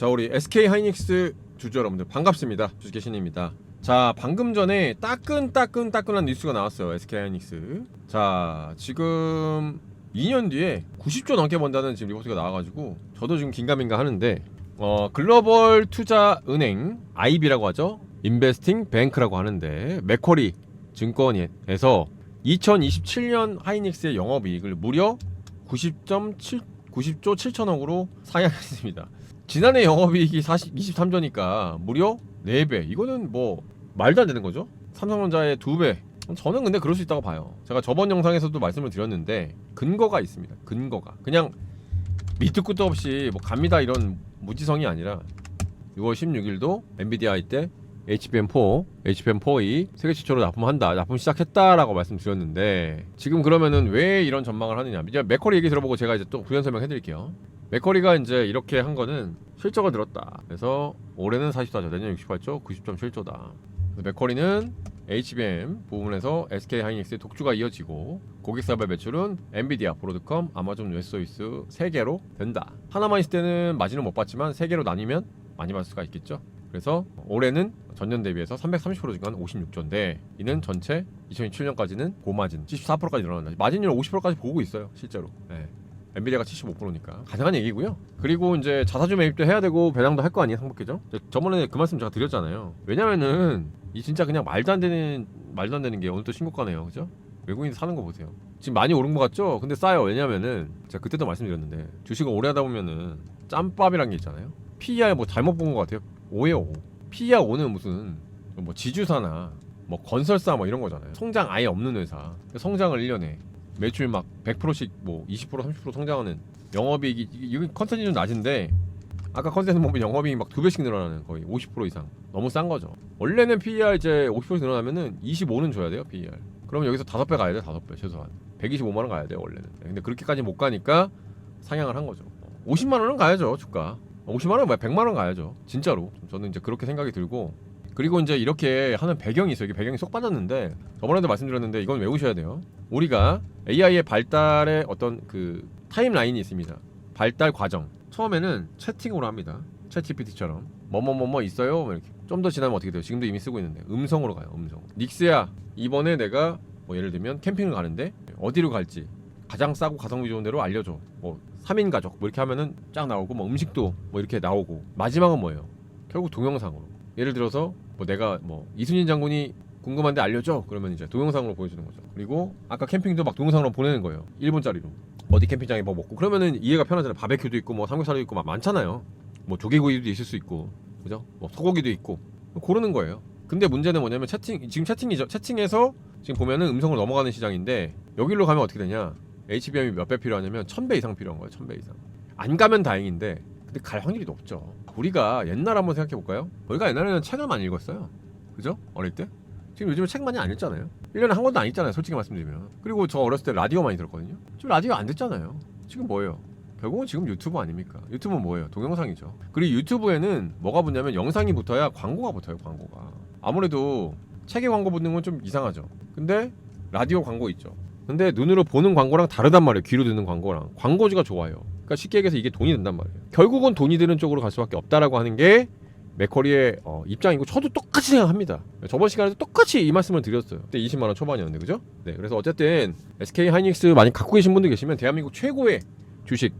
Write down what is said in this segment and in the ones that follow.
자 우리 SK 하이닉스 주주 여러분들 반갑습니다. 주식의 신입니다. 자 방금 전에 따끈따끈따끈한 뉴스가 나왔어요. SK 하이닉스. 자 지금 2년 뒤에 90조 넘게 번다는 지금 리포트가 나와가지고 저도 지금 긴가민가 하는데 어 글로벌 투자 은행 IB라고 하죠. 인베스팅 뱅크라고 하는데 맥쿼리 증권에서 2027년 하이닉스의 영업이익을 무려 90.7 90조 7천억으로 상향했습니다. 지난해 영업이익이 40, 23조니까 무려 4배. 이거는 뭐 말도 안 되는 거죠. 삼성전자의 2배. 저는 근데 그럴 수 있다고 봐요. 제가 저번 영상에서도 말씀을 드렸는데 근거가 있습니다. 근거가. 그냥 밑도 끝도 없이 뭐 갑니다 이런 무지성이 아니라 6월 16일도 엔비디아 때 HBM4, HBM4이 세계 최초로 납품한다, 납품 시작했다라고 말씀드렸는데 지금 그러면은 왜 이런 전망을 하느냐? 이제 맥커리 얘기 들어보고 제가 이제 또 부연 설명해드릴게요. 맥커리가 이제 이렇게 한 거는 실적을 늘었다. 그래서 올해는 44조, 내년 68조, 90.7조다. 맥커리는 HBM 부분에서 SK 하이닉스의 독주가 이어지고 고객 사발 매출은 엔비디아, 브로드컴, 아마존 웹서비스 세 개로 된다. 하나만 있을 때는 마진을 못 받지만 세 개로 나뉘면 많이 받을 수가 있겠죠. 그래서 올해는 전년 대비해서 330% 증가한 56조인데 이는 전체 2027년까지는 고마진 74%까지 늘어난다. 마진율 50%까지 보고 있어요, 실제로. 네. 엔비디아가 75%니까 가능한 얘기고요. 그리고 이제 자사주 매입도 해야 되고 배당도 할 거 아니에요, 상복회죠? 저번에 그 말씀 제가 드렸잖아요. 왜냐면은 이 진짜 그냥 말도 안 되는 말도 안 되는 게 오늘 또 신고가네요, 그죠? 외국인 사는 거 보세요. 지금 많이 오른 것 같죠? 근데 싸요. 왜냐면은 제가 그때도 말씀드렸는데 주식을 오래 하다 보면은 짬밥이란 게 있잖아요. PER 뭐 잘못 본 것 같아요. 오예요. 오. PER 5는 무슨 뭐 지주사나 뭐 건설사 뭐 이런 거잖아요. 성장 아예 없는 회사. 성장을 1년에 매출 막 100%씩 뭐 20% 30% 성장하는 영업이익이 컨센이 좀 낮은데 아까 컨센트 보면 영업이익 막 두 배씩 늘어나는 거의 50% 이상 너무 싼 거죠. 원래는 PER 이제 50% 늘어나면은 25는 줘야 돼요 PER. 그럼 여기서 다섯 배 가야 돼 다섯 배 최소한 125만 원 가야 돼요 원래는. 근데 그렇게까지 못 가니까 상향을 한 거죠. 50만 원은 가야죠 주가. 50만 원 뭐야 100만 원 가야죠 진짜로 저는 이제 그렇게 생각이 들고 그리고 이제 이렇게 하는 배경이 있어요. 이게 배경이 쏙 빠졌는데 저번에도 말씀드렸는데 이건 외우셔야 돼요. 우리가 AI의 발달의 어떤 그 타임라인이 있습니다. 발달 과정. 처음에는 채팅으로 합니다. 챗 GPT처럼. 뭐뭐뭐뭐 있어요? 뭐 이렇게. 좀 더 지나면 어떻게 돼요? 지금도 이미 쓰고 있는데. 음성으로 가요 음성. 닉스야 이번에 내가 뭐 예를 들면 캠핑을 가는데 어디로 갈지 가장 싸고 가성비 좋은 데로 알려줘. 뭐 3인 가족 뭐 이렇게 하면은 쫙 나오고 뭐 음식도 뭐 이렇게 나오고. 마지막은 뭐예요? 결국 동영상으로. 예를 들어서 뭐 내가 뭐 이순신 장군이 궁금한데 알려줘. 그러면 이제 동영상으로 보여주는 거죠. 그리고 아까 캠핑도 막 동영상으로 보내는 거예요. 1분짜리로. 어디 캠핑장에 뭐 먹고 그러면은 이해가 편하잖아요. 바베큐도 있고 뭐 삼겹살도 있고 막 많잖아요. 뭐 조개구이도 있을 수 있고 그죠? 뭐 소고기도 있고 고르는 거예요. 근데 문제는 뭐냐면 채팅 지금 채팅이죠. 채팅에서 지금 보면은 음성으로 넘어가는 시장인데 여기로 가면 어떻게 되냐? HBM이 몇 배 필요하냐면 1000배 이상 필요한 거예요. 1000배 이상. 안 가면 다행인데 근데 갈 확률이 높죠. 우리가 옛날 한번 생각해 볼까요? 우리가 옛날에는 책을 많이 읽었어요. 그죠? 어릴 때? 지금 요즘에 책 많이 안 읽잖아요. 1년에 한 권도 안 읽잖아요. 솔직히 말씀드리면. 그리고 저 어렸을 때 라디오 많이 들었거든요. 지금 라디오 안 듣잖아요. 지금 뭐예요? 결국은 지금 유튜브 아닙니까? 유튜브는 뭐예요? 동영상이죠. 그리고 유튜브에는 뭐가 붙냐면 영상이 붙어야 광고가 붙어요. 광고가. 아무래도 책에 광고 붙는 건 좀 이상하죠. 근데 라디오 광고 있죠. 근데 눈으로 보는 광고랑 다르단 말이에요. 귀로 듣는 광고랑 광고주가 좋아요. 그러니까 쉽게 얘기해서 이게 돈이 든단 말이에요. 결국은 돈이 드는 쪽으로 갈 수밖에 없다라고 하는 게 맥커리의 어, 입장이고 저도 똑같이 생각합니다. 저번 시간에도 똑같이 이 말씀을 드렸어요. 그때 20만 원 초반이었는데 그죠? 네, 그래서 어쨌든 SK 하이닉스 많이 갖고 계신 분들 계시면 대한민국 최고의 주식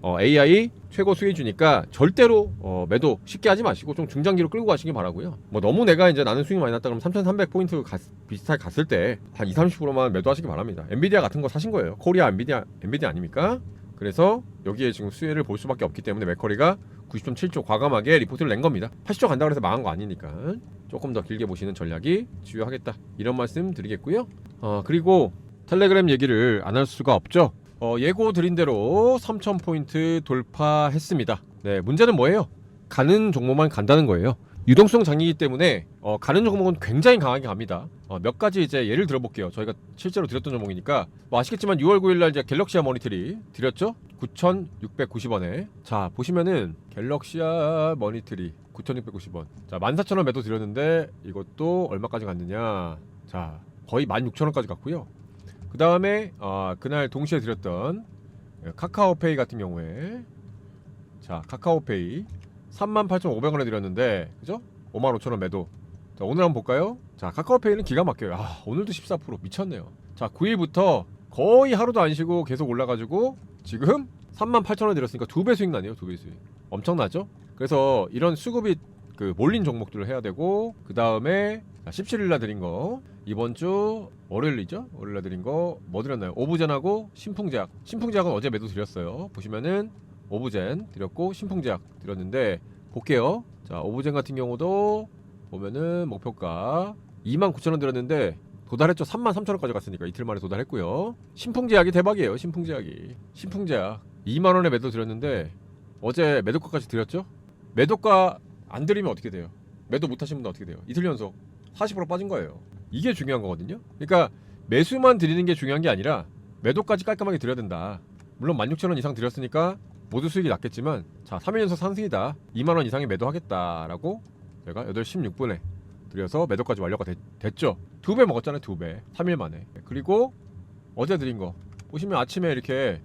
어, AI 최고 수혜주니까 절대로 어, 매도 쉽게 하지 마시고 좀 중장기로 끌고 가시기 바라고요. 뭐 너무 내가 이제 나는 수익 많이 났다 그러면 3,300 포인트 비슷하게 갔을 때 한 2, 30%만 매도하시기 바랍니다. 엔비디아 같은 거 사신 거예요. 코리아 엔비디아 엔비디아 아닙니까? 그래서 여기에 지금 수혜를 볼 수밖에 없기 때문에 맥커리가 90.7조 과감하게 리포트를 낸 겁니다. 80조 간다고 해서 망한 거 아니니까 조금 더 길게 보시는 전략이 주요하겠다. 이런 말씀 드리겠고요. 어, 그리고 텔레그램 얘기를 안 할 수가 없죠. 어, 예고 드린 대로 3,000포인트 돌파했습니다. 네, 문제는 뭐예요? 가는 종목만 간다는 거예요. 유동성 장이기 때문에 어, 가는 종목은 굉장히 강하게 갑니다. 어, 몇 가지 이제 예를 들어볼게요. 저희가 실제로 드렸던 종목이니까 뭐 아시겠지만 6월 9일날 이제 갤럭시아 머니터리 드렸죠? 9,690원에 자 보시면은 갤럭시아 머니터리 9,690원. 자 14,000원 매도 드렸는데 이것도 얼마까지 갔느냐? 자 거의 16,000원까지 갔고요. 그 다음에 어, 그날 동시에 드렸던 카카오페이 같은 경우에 자 카카오페이 38,500원에 드렸는데 그죠? 55,000원 매도. 자, 오늘 한번 볼까요? 자, 카카오페이는 기가 막혀요. 아, 오늘도 14% 미쳤네요. 자, 9일부터 거의 하루도 안 쉬고 계속 올라가지고 지금 38,000원 드렸으니까 두 배 수익 나네요. 두 배 수익. 엄청나죠? 그래서 이런 수급이 그 몰린 종목들을 해야 되고 그 다음에 17일날 드린 거 이번 주 월요일이죠? 월요일날 드린 거 뭐 드렸나요? 오브젠하고 신풍제약. 신풍제약은 어제 매도 드렸어요. 보시면은 오브젠 드렸고 신풍제약 드렸는데 볼게요. 자 오브젠 같은 경우도 보면은 목표가 29,000원 드렸는데 도달했죠. 33,000원까지 갔으니까 이틀 만에 도달했고요. 신풍제약이 대박이에요. 신풍제약이. 신풍제약 2만 원에 매도 드렸는데 어제 매도가까지 드렸죠? 매도가 안 드리면 어떻게 돼요? 매도 못 하신 분은 어떻게 돼요? 이틀 연속 40% 빠진 거예요. 이게 중요한 거거든요. 그러니까 매수만 드리는 게 중요한 게 아니라 매도까지 깔끔하게 드려야 된다. 물론 16,000원 이상 드렸으니까 모두 수익이 났겠지만 자 3일 연속 상승이다. 2만 원 이상의 매도하겠다라고 제가 8시 16분에 드려서 매도까지 완료가 됐, 죠 두 배 먹었잖아요. 두 배. 3일 만에. 그리고 어제 드린 거 보시면 아침에 이렇게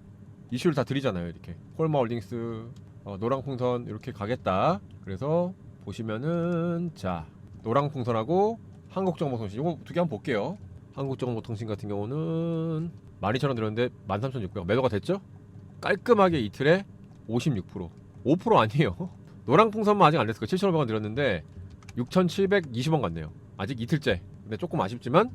이슈를 다 드리잖아요. 이렇게 콜마홀딩스 어, 노랑풍선 이렇게 가겠다. 그래서 보시면은 자 노랑풍선하고 한국정보통신 이거 두 개 한번 볼게요. 한국정보통신 같은 경우는 12,000원 들었는데 13,600원 매도가 됐죠? 깔끔하게 이틀에 56% 5% 아니에요. 노랑 풍선만 아직 안 됐을 거예요. 7,500원 들었는데 6,720원 갔네요. 아직 이틀째. 근데 조금 아쉽지만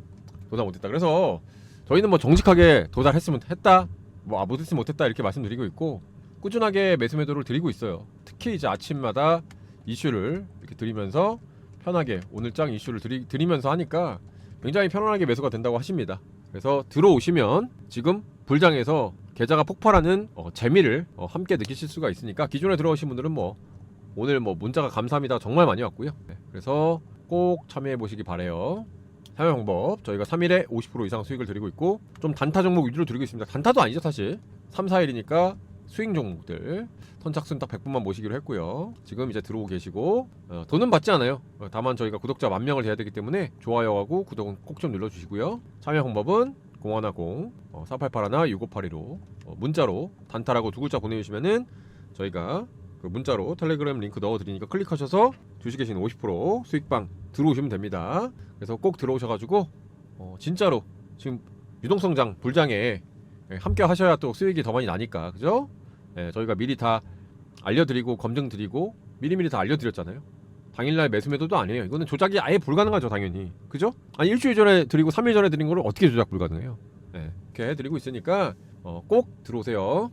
도달 못했다. 그래서 저희는 뭐 정직하게 도달했으면 했다. 뭐 아, 못했으면 못했다 이렇게 말씀드리고 있고 꾸준하게 매수 매도를 드리고 있어요. 특히 이제 아침마다 이슈를 이렇게 드리면서 편하게 오늘 장 이슈를 드리, 드리면서 하니까 굉장히 편안하게 매수가 된다고 하십니다. 그래서 들어오시면 지금 불장에서 계좌가 폭발하는 어, 재미를 어, 함께 느끼실 수가 있으니까 기존에 들어오신 분들은 뭐 오늘 뭐 문자가 감사합니다 정말 많이 왔고요. 네, 그래서 꼭 참여해 보시기 바래요. 참여 방법 저희가 3일에 50% 이상 수익을 드리고 있고 좀 단타 종목 위주로 드리고 있습니다. 단타도 아니죠 사실 3, 4일이니까 수익 종목들 선착순 딱 100분만 모시기로 했고요. 지금 이제 들어오고 계시고 어, 돈은 받지 않아요. 어, 다만 저희가 구독자 만 명을 돼야 되기 때문에 좋아요하고 구독은 꼭 좀 눌러주시고요. 참여 방법은 010 어, 4881나 6582로 어, 문자로 단타라고 두 글자 보내주시면은 저희가 그 문자로 텔레그램 링크 넣어드리니까 클릭하셔서 주식에 계신 50% 수익방 들어오시면 됩니다. 그래서 꼭 들어오셔가지고 어, 진짜로 지금 유동성장 불장에 예, 함께 하셔야 또 수익이 더 많이 나니까 그죠? 예, 저희가 미리 다 알려드리고 검증 드리고 미리미리 다 알려드렸잖아요. 당일날 매수 매도도 아니에요. 이거는 조작이 아예 불가능하죠, 당연히. 그죠? 아니 일주일 전에 드리고 3일 전에 드린 거를 어떻게 조작 불가능해요? 예, 이렇게 드리고 있으니까 어, 꼭 들어오세요.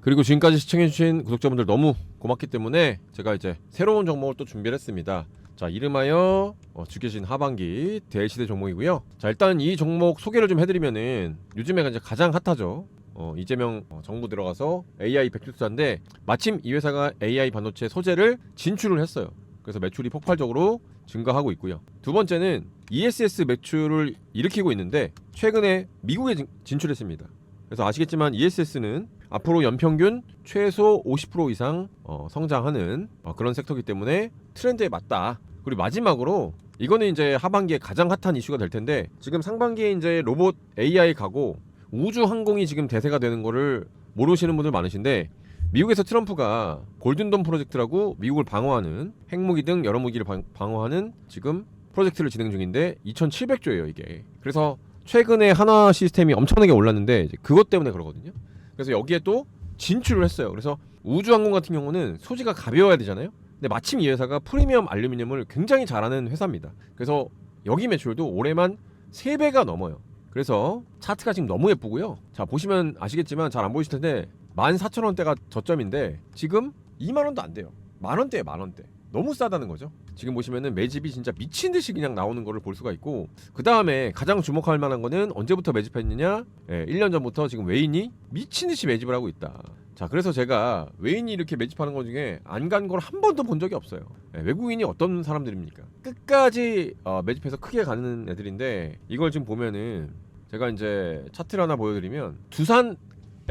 그리고 지금까지 시청해주신 구독자분들 너무 고맙기 때문에 제가 이제 새로운 종목을 또 준비를 했습니다. 자 이름하여 어, 주계신 하반기 대시대 종목이고요. 자 일단 이 종목 소개를 좀 해드리면은 요즘에 이제 가장 핫하죠. 어, 이재명 어, 정부 들어가서 AI 백주 투자인데 마침 이 회사가 AI 반도체 소재를 진출을 했어요. 그래서 매출이 폭발적으로 증가하고 있고요. 두 번째는 ESS 매출을 일으키고 있는데 최근에 미국에 진- 진출했습니다. 그래서 아시겠지만 ESS는 앞으로 연평균 최소 50% 이상 어, 성장하는 어, 그런 섹터이기 때문에 트렌드에 맞다. 그리고 마지막으로 이거는 이제 하반기에 가장 핫한 이슈가 될 텐데 지금 상반기에 이제 로봇 AI 가고 우주 항공이 지금 대세가 되는 거를 모르시는 분들 많으신데 미국에서 트럼프가 골든돔 프로젝트라고 미국을 방어하는 핵무기 등 여러 무기를 방, 방어하는 지금 프로젝트를 진행 중인데 2,700조예요 이게. 그래서 최근에 한화 시스템이 엄청나게 올랐는데 그것 때문에 그러거든요. 그래서 여기에 또 진출을 했어요. 그래서 우주항공 같은 경우는 소지가 가벼워야 되잖아요. 근데 마침 이 회사가 프리미엄 알루미늄을 굉장히 잘하는 회사입니다. 그래서 여기 매출도 올해만 3배가 넘어요. 그래서 차트가 지금 너무 예쁘고요. 자 보시면 아시겠지만 잘 안 보이실 텐데 14,000원대가 저점인데 지금 2만 원도 안 돼요. 만 원대에 만 원대. 너무 싸다는 거죠. 지금 보시면은 매집이 진짜 미친 듯이 그냥 나오는 거를 볼 수가 있고 그 다음에 가장 주목할 만한 거는 언제부터 매집했느냐? 예, 1년 전부터 지금 외인이 미친 듯이 매집을 하고 있다. 자, 그래서 제가 외인이 이렇게 매집하는 것 중에 안 간 걸 한 번도 본 적이 없어요. 예, 외국인이 어떤 사람들입니까? 끝까지 어, 매집해서 크게 가는 애들인데 이걸 지금 보면은 제가 이제 차트를 하나 보여드리면 두산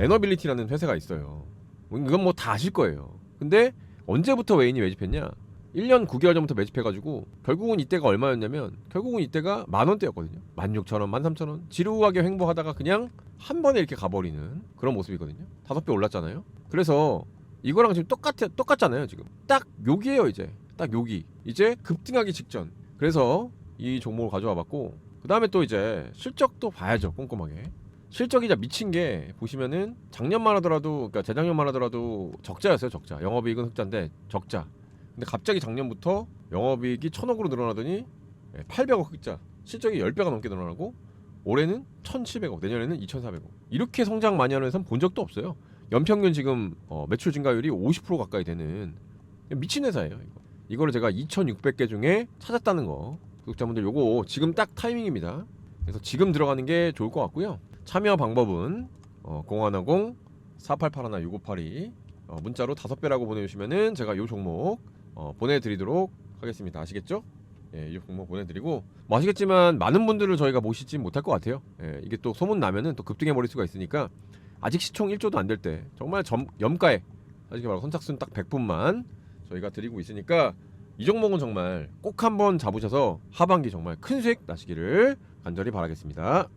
에너빌리티라는 회사가 있어요. 뭐 이건 뭐 다 아실 거예요. 근데 언제부터 외인이 매집했냐? 1년 9개월 전부터 매집해가지고 결국은 이때가 얼마였냐면 결국은 이때가 만 원대였거든요. 16,000원, 13,000원 지루하게 횡보하다가 그냥 한 번에 이렇게 가버리는 그런 모습이거든요. 다섯 배 올랐잖아요. 그래서 이거랑 지금 똑같아 똑같잖아요 지금 딱 여기에요 이제 딱 여기 이제 급등하기 직전 그래서 이 종목을 가져와봤고 그 다음에 또 이제 실적도 봐야죠 꼼꼼하게 실적이 진짜 미친 게 보시면은 작년만 하더라도 그러니까 재작년만 하더라도 적자였어요 적자. 영업이익은 흑자인데 적자. 근데 갑자기 작년부터 영업이익이 천억으로 늘어나더니 800억 흑자. 실적이 10배가 넘게 늘어나고 올해는 1,700억 내년에는 2,400억. 이렇게 성장 많이 하는 회사는 본 적도 없어요. 연평균 지금 어, 매출 증가율이 50% 가까이 되는 미친 회사예요 이거. 이거를 제가 2,600개 중에 찾았다는 거. 구독자분들 요거 지금 딱 타이밍입니다. 그래서 지금 들어가는 게 좋을 것 같고요 참여 방법은 어, 0150 4881 6582 어, 문자로 다섯 배라고 보내주시면은 제가 요 종목 어, 보내드리도록 하겠습니다 아시겠죠? 예, 이 종목 보내드리고 뭐 아시겠지만 많은 분들을 저희가 모시지 못할 것 같아요 예, 이게 또 소문 나면은 또 급등해 버릴 수가 있으니까 아직 시총 1조도 안 될 때 정말 점, 염가에 사실 말로 선착순 딱 100분만 저희가 드리고 있으니까 이 종목은 정말 꼭 한번 잡으셔서 하반기 정말 큰 수익 나시기를 간절히 바라겠습니다.